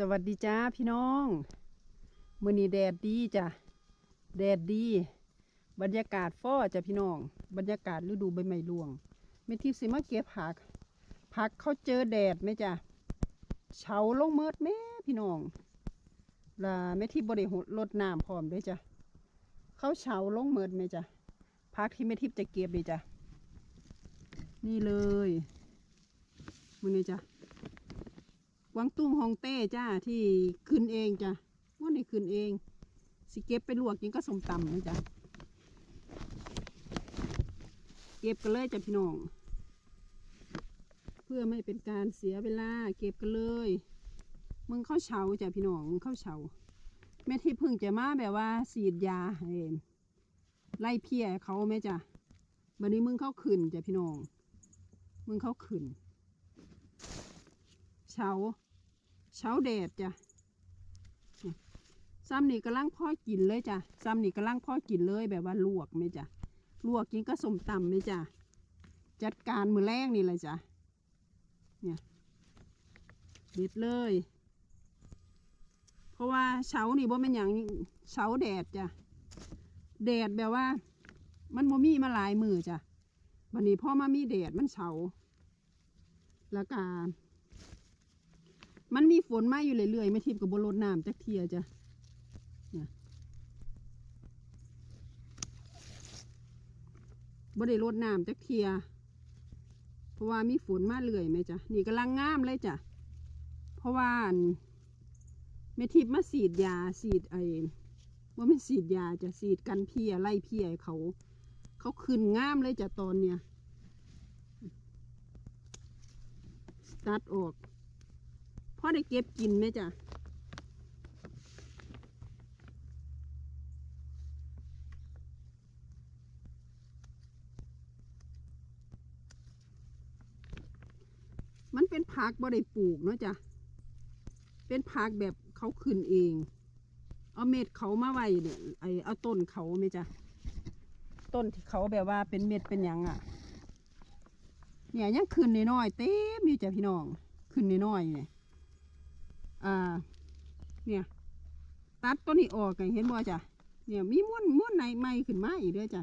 สวัสดีจ้าพี่น้องมือนี้แดดดีจ้ะแดดดี บรรยากาศฟ้อจ้ะพี่น้อง บรรยากาศฤดูใบไม้ร่วงแม่ทิพสิมาเก็บผัก ผักเขาเจอแดดไหมจ้ะเฉาลงเมิดแม่พี่น้องล่ะแม่ทิพบ่ได้หดรดน้ำพร้อมด้วยจ้ะเขาเฉาลงเมิดไหมจ้ะผักที่แม่ทิพจะเก็บเลยจ้ะนี่เลยมือนีจ้ะ วางตุ้งฮองเต้จ้าที่ขึ้นเองจ้ะว่าในขึ้นเอง สิเก็บไปลวกกินก็สมตำนะจ๊ะเก็บกันเลยจ้ะพี่น้อง เพื่อไม่เป็นการเสียเวลาเก็บกันเลย มึงเข้าเฉาจ้ะพี่น้องมึงเข้าเฉาแม่ที่พึ่งจะมาแบบว่าสีดยาให้ไล่เพี้ยเขาไหมจ้ะบันนี้มึงเข้าขึ้นจ้ะพี่น้อง มึงเข้าขึ้นเฉา เฉาแดดจ้ะซ้ำนี่กำลังพ่อกินเลยจ้ะซ้ำนี่กำลังพ่อกินเลยแบบว่าลวกไหมจ้ะลวกกินก็สมตำไหมจ้ะจัดการมือแรกนี่เลยจ้ะเนี่ยเด็ดเลย เพราะว่าเฉานี่บ่เป็นอย่างเฉาแดดจ้ะแดดแบบว่า มันบ่มีมาหลายมือจ้ะวันนี้พ่อมามีแดดมันเฉาแล้วก็ มันมีฝนมาอยู่เรื่อยๆไม่ทิพกับบนรดน้ำจักเทียจ้ะเนี่ยบ่ได้รดน้ำจักเทีย เพราะว่ามีฝนมาเรื่อยไหมจ้ะ นี่กำลังงามเลยจ้ะ เพราะว่าอั่นแม่ทิพมาสีดยาสีดไอ้ว่าไม่สีดยาจะสีดกันเพียไล่เพียเขา เขาขึ้นงามเลยจ้ะตอนเนี้ยตัดออก อได้เก็บกินไหมจ้ะมันเป็นผักบ่ได้ปลูกเนาะจ้ะ เป็นผักแบบเขาขึ้นเอง เอาเม็ดเขามาไว้เนี่ยไอเอาต้นเขาไหมจ้ะ ต้นที่เขาแบบว่าเป็นเม็ดเป็นยังอะ เนี่ยยังขึ้นน้อยๆเต็มอยู่จ้ะพี่น้อง ขึ้นน้อยๆเนี่ย อ่า เนี่ย ตัดต้นนี้ออกไงเห็นบ่จ้ะ เนี่ยมีม้วนม้วนในไม้ขึ้นมาอีกด้อจ้ะ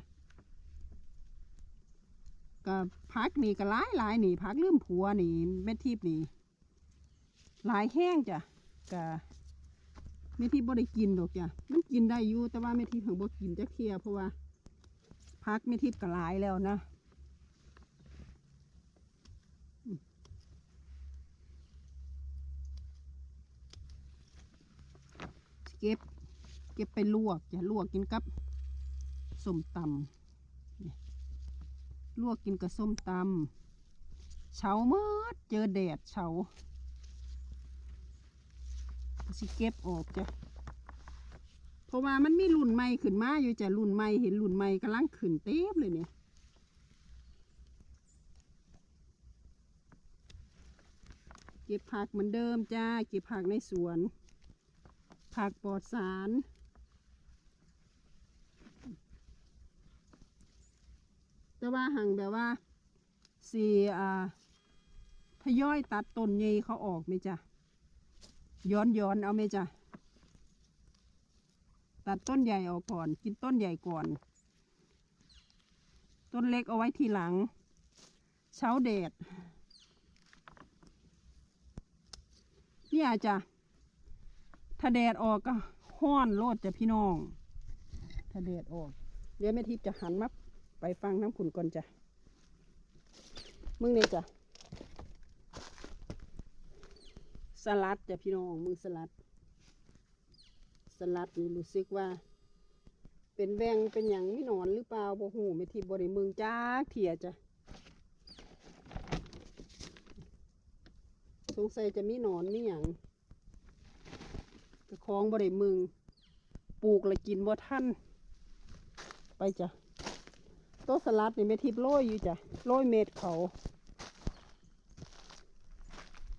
ก็พักนี่ก็หลายหลายนี่พักลืมผัวนี่แม่ทิพนี่หลายแห้งจ้ะก็แม่ทิพบ่ได้กินดอกจ้ะมันกินได้อยู่แต่ว่าแม่ทิพย์ถึงบ่กินจักเทียเพราะว่าพักแม่ทิพก็หลายแล้วนะ เก็บ เก็บไปลวกอย่าลวกกินกับส้มตำลวกกินกับส้มตำเฉาเมื่อเจอแดดเฉาสิเก็บออกจ้ะเพราะว่ามันมีรุ่นใหม่ขึ้นมาอยู่จ้ะรุ่นใหม่เห็นรุ่นใหม่กำลังขึ้นเต็มเลยเนี่ยเก็บผักเหมือนเดิมจ้า เก็บผักในสวน ผักปลอดสาร แต่ว่าหังแบบว่าสีอ่าทยอยตัดต้นใหญ่เขาออกไหมจ้ะ ย้อนย้อนเอาไหมจ้ะ ตัดต้นใหญ่ออกก่อน กินต้นใหญ่ก่อน ต้นเล็กเอาไว้ทีหลัง เช้าแดดเนี่ยจ้ะ ถ้าแดดออกก็ห้อนโลดจ้ะพี่น้อง ถ้าแดดออก เดี๋ยวแม่ทิพย์จะหันมาไปฟังน้ำขุนก่อนจ้ะ มึงเนี่ยจ้ะ สลัดจ้ะพี่น้อง มึงสลัด สลัดนี่รู้สึกว่า เป็นแวงเป็นอย่างไม่นอนหรือเปล่าบ่หูแม่ทิพย์บริมึงจ้าเถียจ้ะสงสัยจะมีหนอนมีอย่าง กระคองบ่ได้มึง ปลูกและกินบ่ท่านไปจ้ะโต๊ะสลัดนี่ไม่ทิพย์โรยอยู่จ้ะโรยเม็ดเขา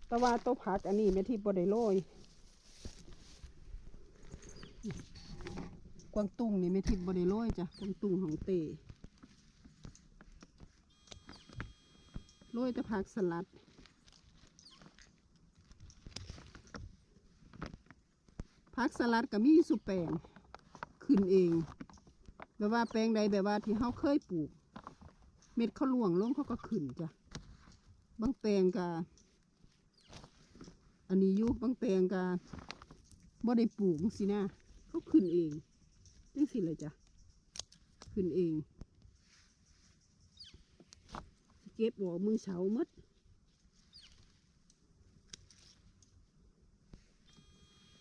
แต่ว่าโต๊ะผักอันนี้ไม่ทิพย์บ่ได้โรยกวางตุ้งนี่ไม่ทิพย์บ่ได้โรยจ้ะกวางตุ้งของเตโรยแต่ผักสลัด ผักสลัดก็มีสุแปลงขึ้นเอง แบบว่าแปลงใดแบบว่าที่เฮาเคยปลูก เม็ดเขาหลวงลงเขาก็ขึ้นจ้ะบางแปลงก็อันนี้ยู่บางแปลงก็บ่ได้ปลูกสินะเขาขึ้นเองจังสิเลยจ้ะขึ้นเองเก็บออกมือเฉาหมด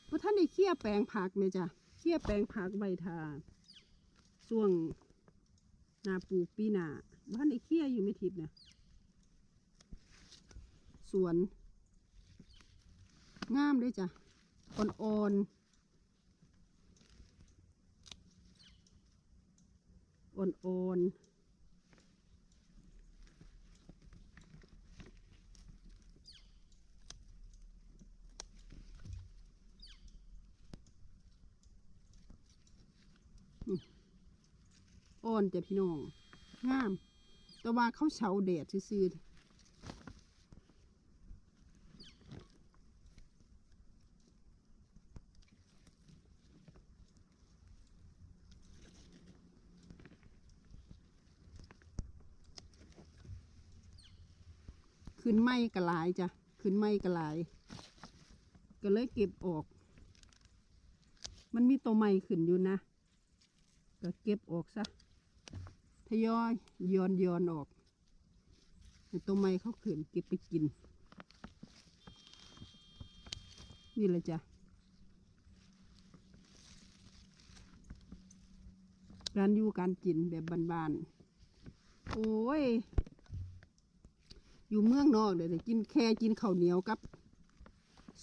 เพี่ยแปลงผักไหมจ้ะเคี่ยแปลงผักใบทาช่วงนาปลูกปีหนาบ้านได้เคี่ยอยู่ไม่ทิพย์นะสวนงามเลยจ้ะอ่อนๆอ่อนๆ อ่อนจ้ะพี่น้อง งาม แต่ว่าเขาเฉาแดดซื่อๆขึ้นไม้กระหลายจ้ะ ขึ้นไม้กระหลาย ก็เลยเก็บออก มันมีตัวใหม่ขึ้นอยู่นะ ก็เก็บออกซะทยอยย้อนย้อนออกตัวใหม่เขาขึ้นเก็บไปกิน นี่แหละจ้ะการอยู่การกินแบบบานๆ โอ้ย อยู่เมืองนอกเดี๋ยวกินแค่กินข้าวเหนียวกับ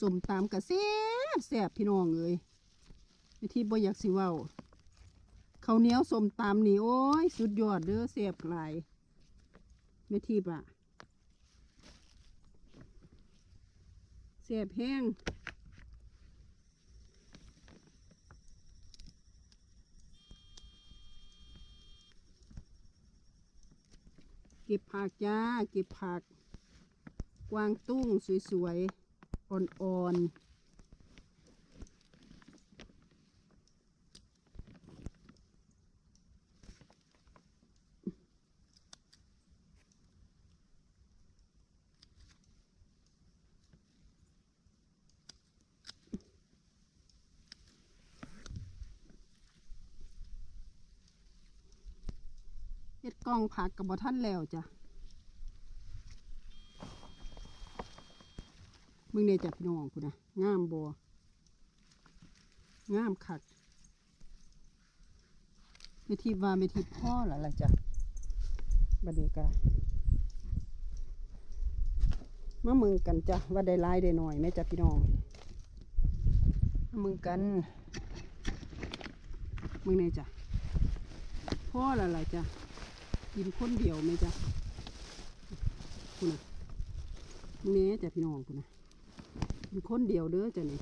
สมตำกระแซ่บแซ่บพี่น้องเอ้ยไม่ที่บ่อยากสิว้า ข้าวเหนียวสมตำนี่โอ้ย สุดยอดเด้อแซ่บไหลไม่ทิพอะแซ่บแห้งเก็บผักจ้า เก็บผัก กวางตุ้งสวยๆ อ่อนๆ เฮ็ดกล้องผักกับบ่ท่านแล้วจ้ะมึงเนี่ยจับพี่น้องกูนะงามบัวงามคักไม่ทิพย์ว่าไม่ทิพย์พ่อหรอล่ะจ้ะบัดนี้กะมามึงกันจ้ะว่าได้หลายได้หน่อยไหมจ้ะพี่น้องมามึงกันมึงเนี่ยจ้ะพ่อหรอล่ะจ้ะ กินคนเดียวไหมจ้ะกูนะมึงเนี่ยจ้ะพี่น้องกูนะกินคนเดียวเด้อจ้ะนี่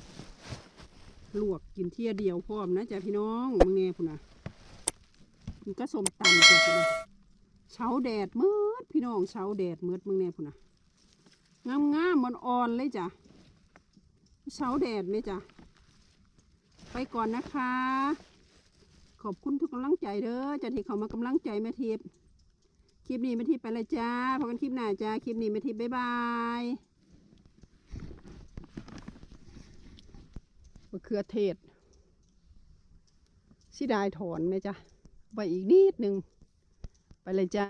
ลวกกินเที่ยเดียวพร้อมนะจ้ะพี่น้องมึงแน่พุ่นะมันก็สมตำจ้ะพุ่นะเช้าแดดมืดพี่น้องเช้าแดดมืดมึงแน่พุ่นะงามงามมันอ่อนเลยจ้ะเช้าแดดไหมจ้ะไปก่อนนะคะ ขอบคุณทุกกำลังใจเด้อจ้ะที่เขามากำลังใจแม่ทิพย์ คลิปนี้มาทิพย์ไปเลยจ้าพบกันคลิปหน้าจ้า คลิปนี้มาทิพย์บ๊ายบายมะเขือเทศสิได้ถอนไหมจ้ะไปอีกนิดหนึ่งไปเลยจ้า